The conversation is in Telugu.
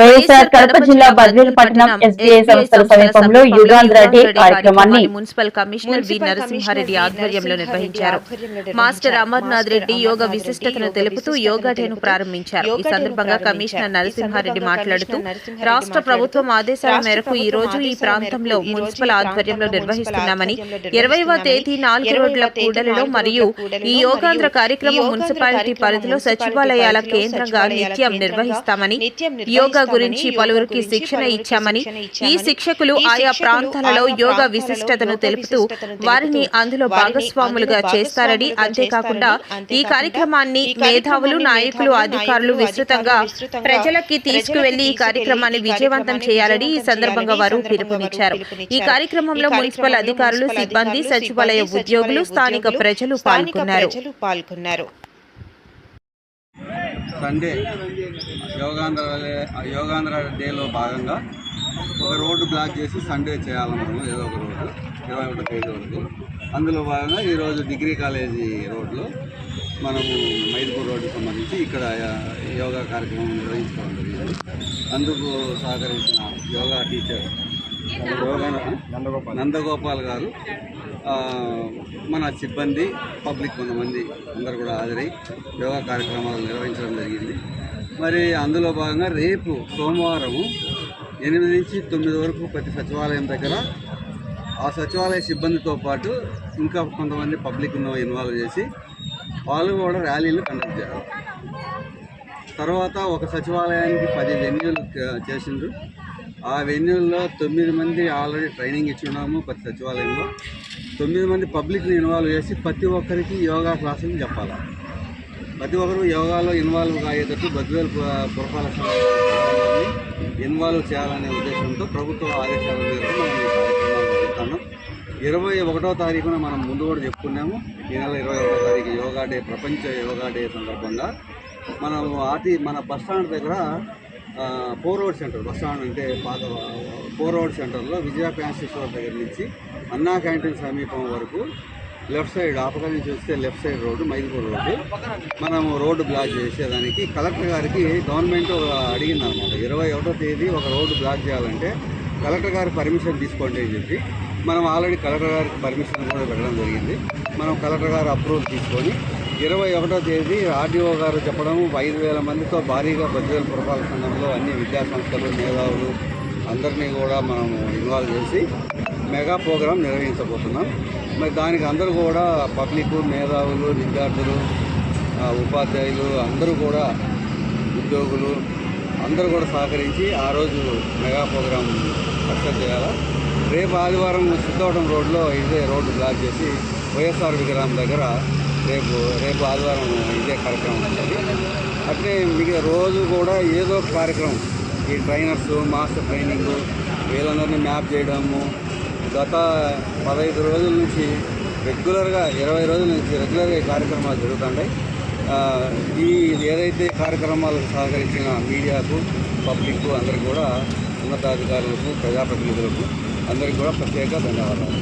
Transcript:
వైఎస్ఆర్ కడప జిల్లా బద్వేలుపట్నం ఎస్బీఐ సంస్థల సమీపంలో యుగాంధ్ర డే కార్యక్రమాన్ని మున్సిపల్ కమిషనర్ వి నరసింహారెడ్డి ఆధ్వర్యంలో నిర్వహించారు. మాస్టర్ అమర్నాథ్ రెడ్డి యోగ విశిష్టతను తెలుపుతూ యోగా డేను ప్రారంభించారు. ఈ సందర్భంగా కమిషనర్ నరసింహారెడ్డి మాట్లాడుతూ రాష్ట్ర ప్రభుత్వం ఆదేశాల మేరకు ఈ రోజు ఈ ప్రాంతంలో మున్సిపల్ ఆధ్వర్యంలో నిర్వహిస్తున్నామని ఇరవైవ తేదీ నాలుగు రోడ్ల కూడలిలో మరియు ఈ యోగాంధ్ర కార్యక్రమం మున్సిపాలిటీ పరిధిలో సచివాలయాల కేంద్రంగా నిత్యం నిర్వహిస్తామని యోగా గురించి పలువురికి శిక్షణ ఇచ్చామని ఈ శిక్షకులు ఆయా ప్రాంతాలలో యోగా విశిష్టతను తెలుపుతూ వారిని అందులో భాగస్వాములుగా చేస్తారని అంతేకాకుండా ఈ కార్యక్రమాన్ని మేధావులు నాయకులు అధికారులు విస్తృతంగా ప్రజలకి తీసుకువెళ్ళి ఈ కార్యక్రమాన్ని విజయవంతం చేయాలని ఈ సందర్భంగా వారు పిలుపునిచ్చారు. ఈ కార్యక్రమంలో మున్సిపల్ అధికారులు సిబ్బంది సచివాలయ ఉద్యోగులు స్థానిక ప్రజలు పాల్గొన్నారు. పాల్గొన్నారు. సండే. యోగాంధ్ర యోగాంధ్ర డేలో భాగంగా ఒక రోడ్డు బ్లాక్ చేసి సండే చేయాలి మనము ఏదో ఒక రోడ్డు ఇరవై ఒకటో తేదీ వరకు అందులో భాగంగా ఈరోజు డిగ్రీ కాలేజీ రోడ్లో మనము మైదుపూర్ రోడ్డుకు సంబంధించి ఇక్కడ యోగా కార్యక్రమం నిర్వహించుకోవడం జరిగింది. అందుకు సహకరించిన యోగా టీచర్ యోగా నందగోపాల్ గారు ఆ, మన సిబ్బంది పబ్లిక్ కొంతమంది అందరు కూడా హాజరై యోగా కార్యక్రమాలు నిర్వహించడం మరి అందులో భాగంగా రేపు సోమవారము ఎనిమిది నుంచి తొమ్మిది వరకు ప్రతి సచివాలయం దగ్గర ఆ సచివాలయ సిబ్బందితో పాటు ఇంకా కొంతమంది పబ్లిక్ ఇన్వాల్వ్ చేసి వాళ్ళు కూడా ర్యాలీలు కండక్ట్ చేయాలి. తర్వాత ఒక సచివాలయానికి పది వెన్యూలు చేసిండ్రు. ఆ వెన్యూల్లో తొమ్మిది మంది ఆల్రెడీ ట్రైనింగ్ ఇచ్చి ఉన్నాము ప్రతి సచివాలయంలో. తొమ్మిది మంది పబ్లిక్ని ఇన్వాల్వ్ చేసి ప్రతి ఒక్కరికి యోగా క్లాసులు చెప్పాలి. ప్రతి ఒక్కరు యోగాలో ఇన్వాల్వ్ అయ్యేటట్టు బద్వేల్ పురపాలక ఇన్వాల్వ్ చేయాలనే ఉద్దేశంతో ప్రభుత్వ ఆదేశాల మేరకు మనం ఈ కార్యక్రమాలు జరుగుతున్నాం ఇరవై ఒకటో తారీఖున మనం ముందు కూడా చెప్పుకున్నాము. ఈ నెల ఇరవై ఒకటో తారీఖు యోగా డే ప్రపంచ యోగా డే సందర్భంగా. మనం ఆటి మన బస్ స్టాండ్ దగ్గర four road centre bus stand అంటే పాత ఫోర్ రోడ్ సెంటర్లో విజయ ఫ్యాన్సీ స్టోర్ దగ్గర నుంచి అన్నా క్యాంటీన్ సమీపం వరకు లెఫ్ట్ సైడ్ ఆపక నుంచి వస్తే left side road Maidupur road. మనము రోడ్డు బ్లాక్ చేసేదానికి కలెక్టర్ గారికి గవర్నమెంట్ అడిగింది అనమాట ఇరవై ఒకటో తేదీ ఒక రోడ్డు బ్లాక్ చేయాలంటే కలెక్టర్ గారి పర్మిషన్ తీసుకోండి అని చెప్పి మనం ఆల్రెడీ కలెక్టర్ గారికి పర్మిషన్ కూడా పెట్టడం జరిగింది. మనం కలెక్టర్ గారు అప్రూవల్ తీసుకొని ఇరవై ఒకటో తేదీ ఆర్డీఓ గారు చెప్పడం ఐదు వేల మందితో భారీగా బద్వేలు పురపాలక సంఘంలో అన్ని విద్యా సంస్థలు మేధావులు అందరినీ కూడా మనం ఇన్వాల్వ్ చేసి మెగా ప్రోగ్రాం నిర్వహించబోతున్నాం. మరి దానికి అందరూ కూడా పబ్లిక్ మేధావులు విద్యార్థులు ఉపాధ్యాయులు అందరూ కూడా ఉద్యోగులు అందరూ కూడా సహకరించి ఆ రోజు మెగా ప్రోగ్రాం సక్సెస్ చేయాలా? రేపు ఆదివారం సిద్ధవటం రోడ్లో ఇదే రోడ్డు బ్లాక్ చేసి వైఎస్ఆర్ విగ్రహం దగ్గర రేపు రేపు ఆదివారం ఇదే కార్యక్రమం ఉంటుంది. అట్లే మిగతా రోజు కూడా ఏదో ఒక కార్యక్రమం. ఈ ట్రైనర్స్ మాస్టర్ ట్రైనింగ్ వీళ్ళందరినీ మ్యాప్ చేయడము గత పదహైదు రోజుల నుంచి రెగ్యులర్గా ఇరవై రోజుల నుంచి రెగ్యులర్గా ఈ కార్యక్రమాలు జరుగుతుంటాయి ఈ ఏదైతే కార్యక్రమాలకు సహకరించిన మీడియాకు పబ్లిక్ అందరికీ కూడా ఉన్నతాధికారులకు ప్రజాప్రతినిధులకు అందరికీ కూడా ప్రత్యేక ధన్యవాదాలు.